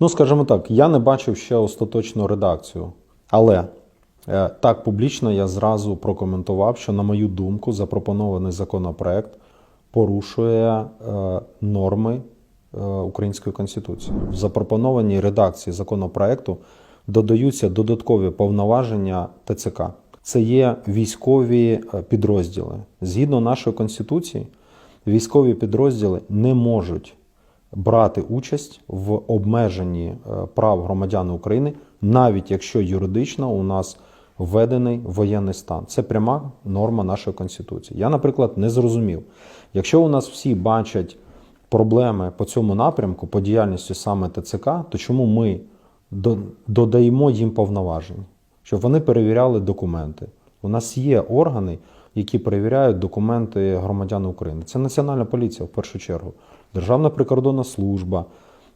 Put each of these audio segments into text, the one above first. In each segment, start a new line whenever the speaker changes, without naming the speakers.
Ну, скажімо так, я не бачив ще остаточну редакцію, але е, так публічно я зразу прокоментував, що, на мою думку, запропонований законопроект порушує е, норми е, Української Конституції. В запропонованій редакції законопроекту додаються додаткові повноваження ТЦК. Це є військові підрозділи. Згідно нашої конституції, військові підрозділи не можуть брати участь в обмеженні е, прав громадян України, навіть якщо юридично у нас введений воєнний стан. Це пряма норма нашої конституції. Я, наприклад, не зрозумів, якщо у нас всі бачать проблеми по цьому напрямку, по діяльності саме ТЦК, то чому ми додаємо їм повноважень, щоб вони перевіряли документи? У нас є органи, які перевіряють документи громадян України. Це Національна поліція в першу чергу, Державна прикордонна служба,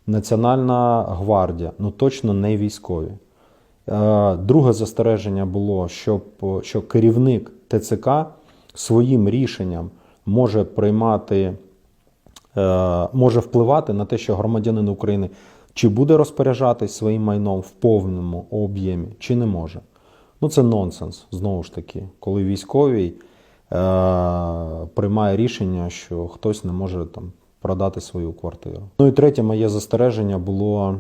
Національна гвардія, ну точно не військові. Е, Друге застереження було, щоб, що керівник ТЦК своїм рішенням може приймати, е, може впливати на те, що громадянин України чи буде розпоряджатись своїм майном в повному об'ємі, чи не може. Ну, це нонсенс, знову ж таки, коли військовий приймає рішення, що хтось не може там продати свою квартиру. Ну і третє моє застереження було